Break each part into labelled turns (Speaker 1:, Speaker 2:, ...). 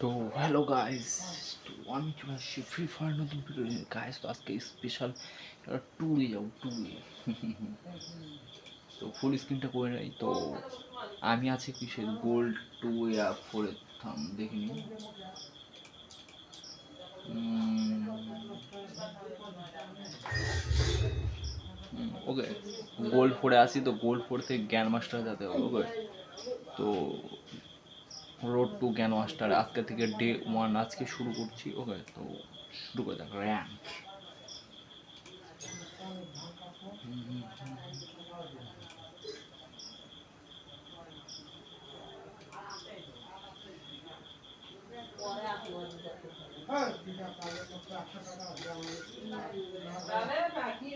Speaker 1: তো hello guys তো আমি চলে আসছি ফ্রি ফায়ার নতুন ভিডিও নিয়ে। গাইস তো আজকে স্পেশাল ট্যুরে যাও ট্যুরে তো ফুল স্ক্রিনটা করে নেই, তো আমি আছি কিসের? গোল্ড টু ইয়া ফোরে থাম দেখিনি ওকে, গোল্ড ফোরে আসি তো গোল্ড ফোর থেকে জ্ঞান মাস্টার যেতে হবে, ওকে। তো রোড টু জ্ঞান মাস্টার, আজকে থেকে ডে ওয়ান আজকে শুরু করছি, ওকে। তো শুরু করে দেখ,
Speaker 2: rank.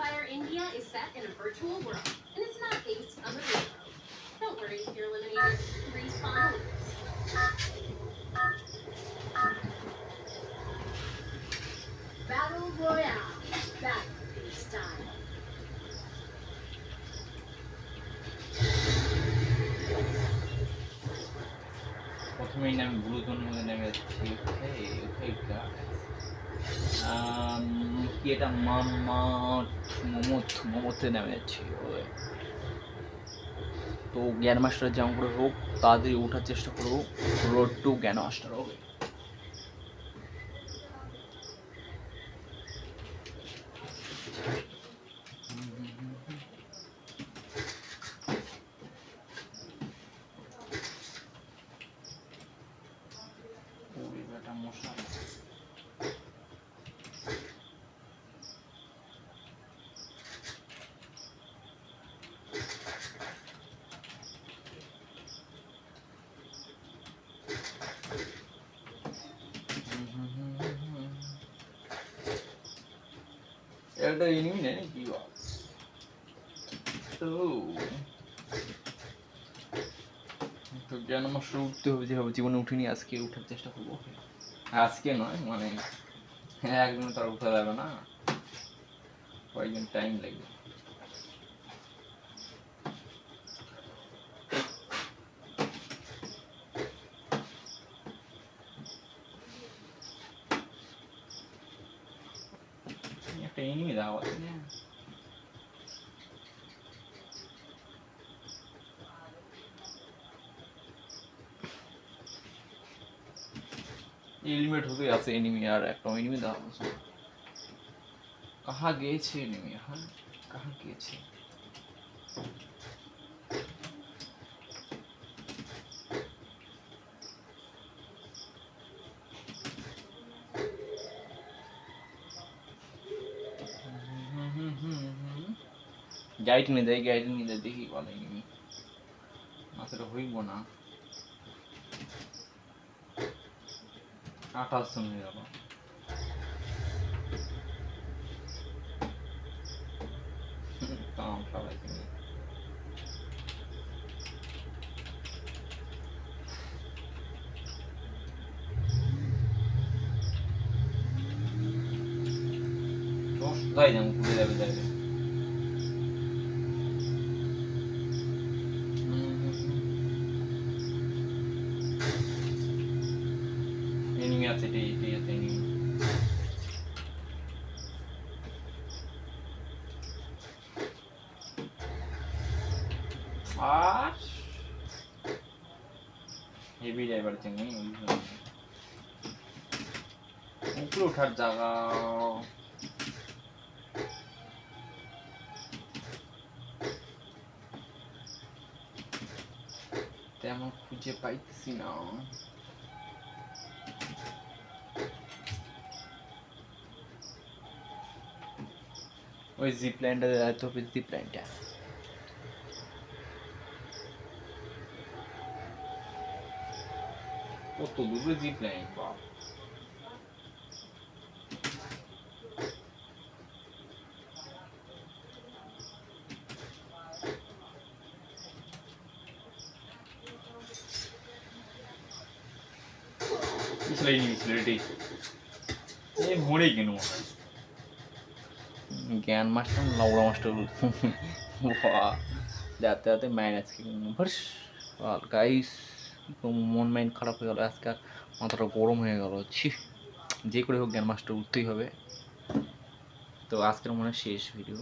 Speaker 2: Fire India is set in a virtual world, and it's not based on the real world. Don't worry if you're eliminated. Respawn awaits. Battle Royale. Battle in style.
Speaker 1: প্রথমেই আমি blue zone মধ্যে নেমে যাচ্ছি ওকে ওকে কি এটা? মামাত মোমোত মোমোতে নেমে যাচ্ছি তো জ্ঞান মাস্টার যেমন করে হোক তাড়াতাড়ি ওঠার চেষ্টা করব রোড টু জ্ঞান মাস্টার বেটা মশা। একটা এনিমি নেই are. তো তো জ্ঞান মাস্টার উঠতে হবে যেভাবে জীবনে উঠিনি, আজকে উঠার চেষ্টা করব। আজকে নয় মানে হ্যাঁ একদিন তার উঠা যাবে না। কয়েকদিন টাইম লাগবে। 힘이다. 네. इलिमेट होते हैं ऐसे इनमें यार एक तो इनमें दाम उसमें कहाँ गए थे इनमें हाँ कहाँ गए थे গাইড নিয়ে যাই গাইড নিয়ে যাই দেখি বলে এনিমি মাথাটা হইব না আঠাশ জন হয়ে গেল কাম সবাইকে নিয়ে কোথায় যাবো ঘুরে যাবে যাবে এনিমি আছে এটাই এটাই আছে এনিমি আর হেভি ড্রাইভার চিনি উপরে ওঠার জায়গা তেমন খুঁজে পাইতেছি না ওই জিপ লাইনটা যেতে হবে জিপ লাইনটা কত দূরে জিপ লাইন বাপ পিছলাই নিয়ে ছেলেটি এই মরে কেন মনে হয় জ্ঞান মাস্টার লবড়া মাস্টার যাতে যাতে মাইন আজকে ভার্স। গাইস মন মাইন্ড খারাপ হয়ে গেল, আজকে আর মাথাটা গরম হয়ে গেল। ছি, যে করে হোক জ্ঞান মাস্টার উঠতেই হবে। তো আজকের মনে শেষ ভিডিও